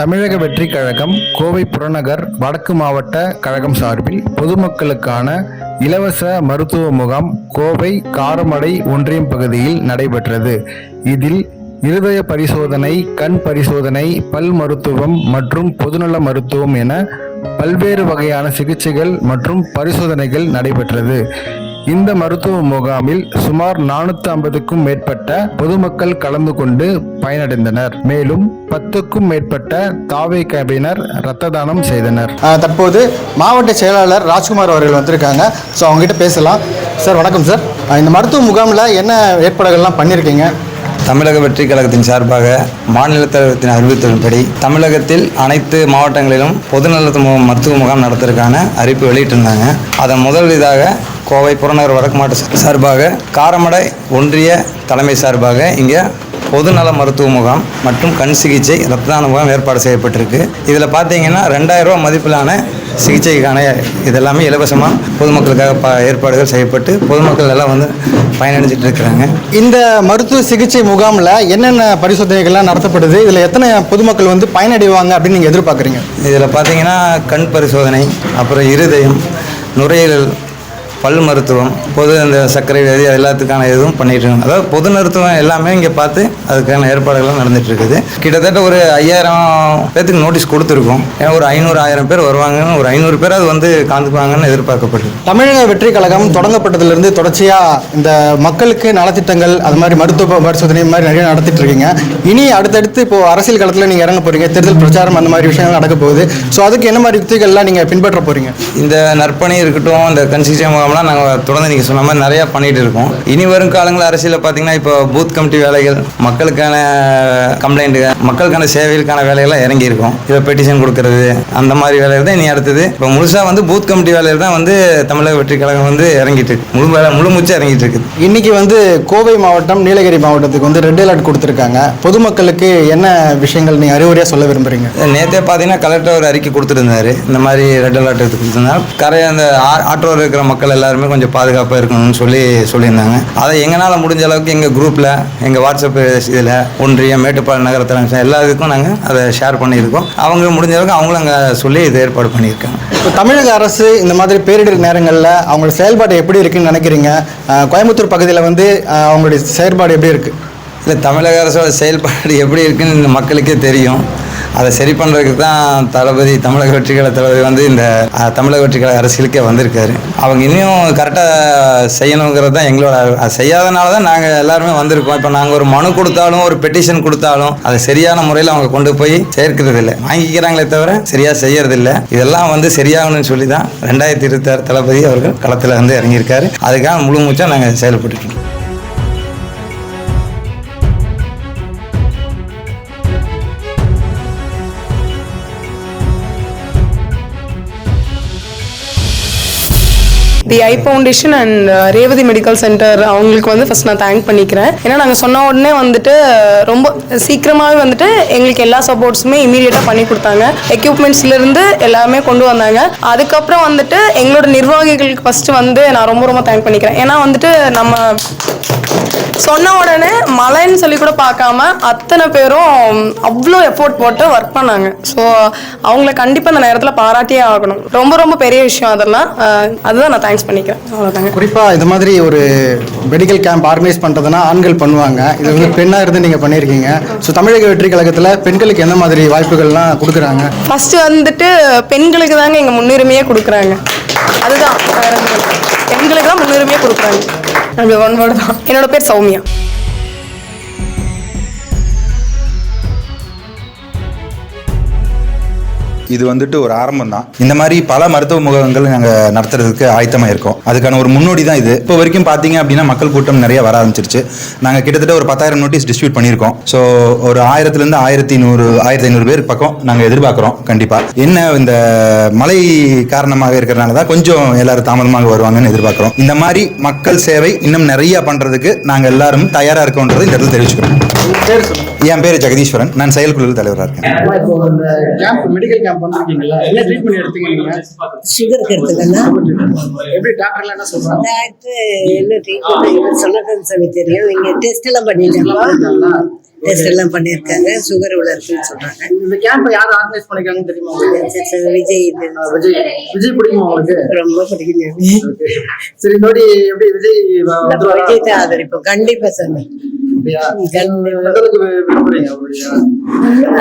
தமிழக வெற்றி கழகம் கோவை புறநகர் வடக்கு மாவட்ட கழகம் சார்பில் பொதுமக்களுக்கான இலவச மருத்துவ முகாம் கோவை காரமடை ஒன்றியம் பகுதியில் நடைபெற்றது. இதில் இருதய பரிசோதனை கண் பரிசோதனை பல் மருத்துவம் மற்றும் பொதுநல மருத்துவம் என பல்வேறு வகையான சிகிச்சைகள் மற்றும் பரிசோதனைகள் நடைபெற்றது. இந்த மருத்துவ முகாமில் சுமார் நானூத்தி ஐம்பதுக்கும் மேற்பட்ட பொதுமக்கள் கலந்து கொண்டு பயனடைந்தனர். மேலும் பத்துக்கும் மேற்பட்ட தாவை கேபினர் இரத்த தானம் செய்தனர் தற்போது மாவட்ட செயலாளர் ராஜ்குமார் அவர்கள் வந்திருக்காங்க. ஸோ அவங்ககிட்ட பேசலாம். சார் வணக்கம் சார் இந்த மருத்துவ முகாமில் என்ன ஏற்பாடுகள்லாம் பண்ணியிருக்கீங்க? தமிழக வெற்றி கழகத்தின் சார்பாக மாநில தலைவரத்தின் அறிவித்தலின்படி தமிழகத்தில் அனைத்து மாவட்டங்களிலும் பொதுநல மு- மருத்துவ முகாம் நடத்துறதுக்கான அறிவிப்பு வெளியிட்டிருந்தாங்க. அதன் முதல் இதாக கோவை புறநகர் வடக்கு மாவட்ட சார்பாக காரமடை ஒன்றிய தலைமை சார்பாக இங்கே பொதுநல மருத்துவ முகாம் மற்றும் கண் சிகிச்சை இரத்த தான முகாம் ஏற்பாடு செய்யப்பட்டிருக்கு. இதில் பார்த்தீங்கன்னா ரெண்டாயிரம் ரூபாய் மதிப்பிலான சிகிச்சைக்கான இதெல்லாமே இலவசமாக பொதுமக்களுக்காக ப ஏற்பாடுகள் செய்யப்பட்டு பொதுமக்கள் எல்லாம் வந்து பயனடைஞ்சிட்டு இருக்கிறாங்க. இந்த மருத்துவ சிகிச்சை முகாமில் என்னென்ன பரிசோதனைகள்லாம் நடத்தப்படுது? இதில் எத்தனை பொதுமக்கள் வந்து பயனடைவாங்க அப்படின்னு நீங்கள் எதிர்பார்க்குறீங்க? இதில் பார்த்தீங்கன்னா கண் பரிசோதனை அப்புறம் இருதயம் நுரையீரல் பல் மருத்துவம் பொது இந்த சர்க்கரை வியாதி எல்லாத்துக்கான இதுவும் பண்ணிட்டு இருக்காங்க. அதாவது பொது மருத்துவம் எல்லாமே இங்கே பார்த்து அதுக்கான ஏற்பாடுகள்லாம் நடந்துட்டு இருக்குது. கிட்டத்தட்ட ஒரு ஐயாயிரம் பேர்த்துக்கு நோட்டீஸ் கொடுத்துருக்கோம். ஏன்னா ஒரு ஐநூறு ஆயிரம் பேர் வருவாங்கன்னு ஒரு ஐநூறு பேர் அது வந்து கலந்துக்குவாங்கன்னு எதிர்பார்க்கப்படுது தமிழக வெற்றி கழகம் தொடங்கப்பட்டதிலிருந்து தொடர்ச்சியாக இந்த மக்களுக்கு நலத்திட்டங்கள் அது மாதிரி மருத்துவ பரிசோதனை மாதிரி நிறைய நடத்திட்டு இருக்கீங்க. இனி அடுத்தடுத்து இப்போ அரசியல் களத்தில் நீங்கள் இறங்க போறீங்க தேர்தல் பிரச்சாரம் அந்த மாதிரி விஷயங்கள் நடக்க போகுது. ஸோ அதுக்கு என்ன மாதிரி யுக்திகள்லாம் நீங்கள் பின்பற்ற போறீங்க? இந்த நற்பணி இருக்கட்டும் இந்த கன்சிஸ்டன்சி முகாம்லாம் நாங்கள் தொடர்ந்து நீங்கள் சொன்ன மாதிரி நிறையா பண்ணிட்டு இருக்கோம். இனி வரும் காலங்களில் அரசியலில் பார்த்தீங்கன்னா இப்போ பூத் கமிட்டி வேலைகள் மக்களுக்கான கம்ப்ளைண்ட்டு மக்களுக்கான சேவைகளுக்கான வேலைகள்லாம் இறங்கி இருக்கோம். இப்போ பெட்டிஷன் கொடுக்கறது அந்த மாதிரி வேலைகள் தான் இனி அடுத்தது. இப்போ முழுசாக வந்து பூத் கமிட்டி வேலைகள் தான் வந்து தமிழக வெற்றி கழகம் வந்து இறங்கிட்டு இருக்கு. முழு வேலை முழு மூச்சா இறங்கிட்டு இருக்குது. இன்னைக்கு வந்து கோவை மாவட்டம் நீலகிரி மாவட்டத்துக்கு வந்து ரெட் அலர்ட் கொடுத்துருக்காங்க. பொதுமக்களுக்கு என்ன விஷயங்கள் நீங்கள் அறிவுரையாக சொல்ல விரும்புறீங்க? நேற்றே பார்த்தீங்கன்னா கலெக்டர் ஒரு அறிக்கை கொடுத்துருந்தாரு. இந்த மாதிரி ரெட் அலர்ட் கொடுத்துருந்தாங்க. கரை அந்த ஆற்றோர இருக்கிற மக்கள் எல்லாருமே கொஞ்சம் பாதுகாப்பாக இருக்கணும்னு சொல்லி சொல்லியிருந்தாங்க. அதை எங்களால் முடிஞ்ச அளவுக்கு எங்கள் குரூப்பில் எங்கள் வாட்ஸ்அப் இதில் ஒன்றியம் மேட்டுப்பாளையம் நகர தலைமை எல்லா இதுக்கும் நாங்கள் அதை ஷேர் பண்ணியிருக்கோம். அவங்க முடிஞ்ச அளவுக்கு அவங்களும் அங்கே சொல்லி இதை ஏற்பாடு பண்ணியிருக்காங்க. இப்போ தமிழக அரசு இந்த மாதிரி பேரிடர் நேரங்களில் அவங்களோட செயல்பாடு எப்படி இருக்குன்னு நினைக்கிறீங்க? கோயம்புத்தூர் பகுதியில் வந்து அவங்களுடைய செயல்பாடு எப்படி இருக்கு? இல்லை தமிழக அரசோட செயல்பாடு எப்படி இருக்குன்னு மக்களுக்கே தெரியும். அதை சரி பண்ணுறதுக்கு தான் தளபதி தமிழக வெற்றிகள தளபதி வந்து இந்த தமிழக வெற்றிகள அரசியலுக்கே வந்திருக்காரு. அவங்க இன்னும் கரெக்டாக செய்யணுங்கிறது தான் எங்களோட அது செய்யாதனால தான் நாங்கள் எல்லாருமே வந்திருக்கோம். இப்போ நாங்கள் ஒரு மனு கொடுத்தாலும் ஒரு பெட்டிஷன் கொடுத்தாலும் அதை சரியான முறையில் அவங்க கொண்டு போய் சேர்க்கிறது இல்லை வாங்கிக்கிறாங்களே தவிர சரியாக செய்யறதில்ல. இதெல்லாம் வந்து சரியாகணும்னு சொல்லி தான் ரெண்டாயிரத்தி இருபத்தாறு தளபதி அவர்கள் களத்தில் வந்து இறங்கியிருக்காரு. அதுக்காக முழு மூச்சாக நாங்கள் செயல்பட்டு the I foundation and Revathi medical centre அவங்களுக்கு வந்து ஃபர்ஸ்ட் நான் தேங்க் பண்ணிக்கிறேன். ஏன்னா நாங்கள் சொன்ன உடனே வந்துட்டு ரொம்ப சீக்கிரமாகவே வந்துட்டு எங்களுக்கு எல்லா சப்போர்ட்ஸுமே இமீடியட்டாக பண்ணி கொடுத்தாங்க. எக்யூப்மெண்ட்ஸ்லேருந்து எல்லாமே கொண்டு வந்தாங்க. அதுக்கப்புறம் வந்துட்டு எங்களோட நிர்வாகிகளுக்கு ஃபஸ்ட்டு வந்து நான் ரொம்ப ரொம்ப தேங்க் பண்ணிக்கிறேன். ஏன்னா வந்துட்டு நம்ம சொன்ன உடனே மழைன்னு சொல்லி கூட பார்க்காம அத்தனை பேரும் அவ்வளோ எஃபோர்ட் போட்டு ஒர்க் பண்ணாங்க. ஸோ அவங்கள கண்டிப்பாக அந்த நேரத்தில் பாராட்டியே ஆகணும். ரொம்ப ரொம்ப பெரிய விஷயம் அதெல்லாம். அதுதான் நான் தேங்க்ஸ் பண்ணிக்கிறேன். அவ்வளோதாங்க குறிப்பாக இந்த மாதிரி ஒரு மெடிக்கல் கேம்ப் ஆர்கனைஸ் பண்ணுறதுனா ஆண்கள் பண்ணுவாங்க. இது வந்து பெண்ணாக இருந்து நீங்கள் பண்ணியிருக்கீங்க. ஸோ தமிழக வெற்றி கழகத்தில் பெண்களுக்கு எந்த மாதிரி வாய்ப்புகள்லாம் கொடுக்குறாங்க? ஃபர்ஸ்ட் வந்துட்டு பெண்களுக்கு தாங்க எங்க முன்னுரிமையே கொடுக்குறாங்க. அதுதான். பெண்களுக்கு தான் முன்னுரிமையே கொடுக்குறாங்க. அது ஒன் வேர்டு தான். என்னோட பேர் சௌமியா. இது வந்துட்டு ஒரு ஆரம்பம் தான் இந்த மாதிரி பல மருத்துவ முகாம்கள் நாங்கள் நடத்துறதுக்கு ஆயத்தமாக இருக்கோம். அதுக்கான ஒரு முன்னோடி தான் இது. இப்போ வரைக்கும் பார்த்தீங்க அப்படின்னா மக்கள் கூட்டம் நிறைய வர ஆரம்பிச்சிருச்சு. நாங்கள் கிட்டத்தட்ட ஒரு பத்தாயிரம் நோட்டீஸ் டிஸ்ட்ரிபியூட் பண்ணியிருக்கோம். ஸோ ஒரு ஆயிரத்துலேருந்து ஆயிரத்தி நூறு ஆயிரத்தி ஐநூறு பேர் பக்கம் நாங்கள் எதிர்பார்க்குறோம் கண்டிப்பாக என்ன இந்த மழை காரணமாக இருக்கிறனால தான் கொஞ்சம் எல்லாரும் தாமதமாக வருவாங்கன்னு எதிர்பார்க்குறோம். இந்த மாதிரி மக்கள் சேவை இன்னும் நிறைய பண்ணுறதுக்கு நாங்கள் எல்லாரும் தயாராக இருக்கோன்றது இந்த இடத்துல தெரிவிச்சுக்கிறோம். பேர் என் பேர் ஜெகதீஸ்வரன். நான் செயற்குழு தலைவராக இருக்கேன். சுகருக்கு எடுத்துக்கன்னா டாக்டர் என்ன ட்ரீட்மெண்ட் சொன்னதுன்னு சொல்லி தெரியும். இங்க டெஸ்ட் எல்லாம் பண்ணிட்டாங்களா டெஸ்ட் எல்லாம் பண்ணியிருக்காங்க சுகர் இவ்வளோ இருக்குன்னு சொல்றாங்க. இந்த கேம்ப் யார் ஆர்கனைஸ் பண்ணிருக்காங்கன்னு தெரியுமா சரி, சரி, விஜய் விஜய். விஜய் பிடிக்குமா உங்களுக்கு? ரொம்ப பிடிக்கும் சரி வாட்டி எப்படி விஜய்? விஜய் தான் ஆதரிப்போம். கண்டிப்பா சொன்னேன்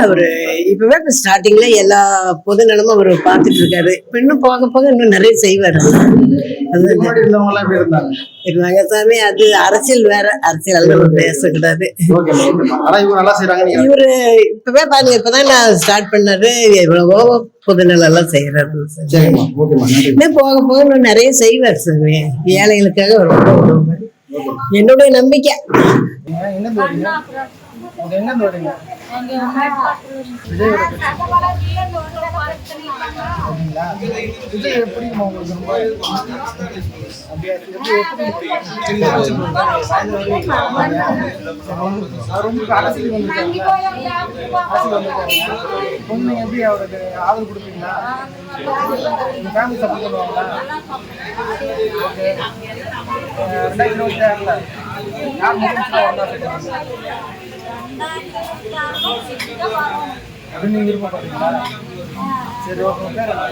அவரு இப்பவே இப்ப ஸ்டார்டிங்ல எல்லா பொது நிலமும் அவர் பார்த்துட்டு இருக்காரு. இப்ப இன்னும் போக போக இன்னும் நிறைய செய்வாரு. இருந்தாங்க? சாமி அது அரசியல் வேற. அரசியல் பேசக்கூடாது. இவரு இப்பவே பாருங்க இப்பதான் நான் ஸ்டார்ட் பண்ணாரு. எவ்வளவோ பொதுநலம் எல்லாம் செய்யறாரு சார் இன்னும் போக போக இன்னும் நிறைய செய்வார் சாமி. ஏழைகளுக்காக ரொம்ப உதவுவார். என்னுடைய நம்பிக்கை. என்ன என்ன விஜய் உங்களுக்கு ரொம்ப எப்படி ரொம்ப அரசியல் வந்திருக்காங்க எப்படி அவருக்கு ஆதரவு கொடுப்பீங்களா ஃபேமிலி சப்போர்ட் பண்ணுவாங்களா ரெண்டாயிரத்தி இருபத்தி ஆறுல யார் சொல்லுங்க அப்படின்னு நீங்க விருப்பப்படுறீங்களா சரி ஓகே உங்க பேர் என்ன?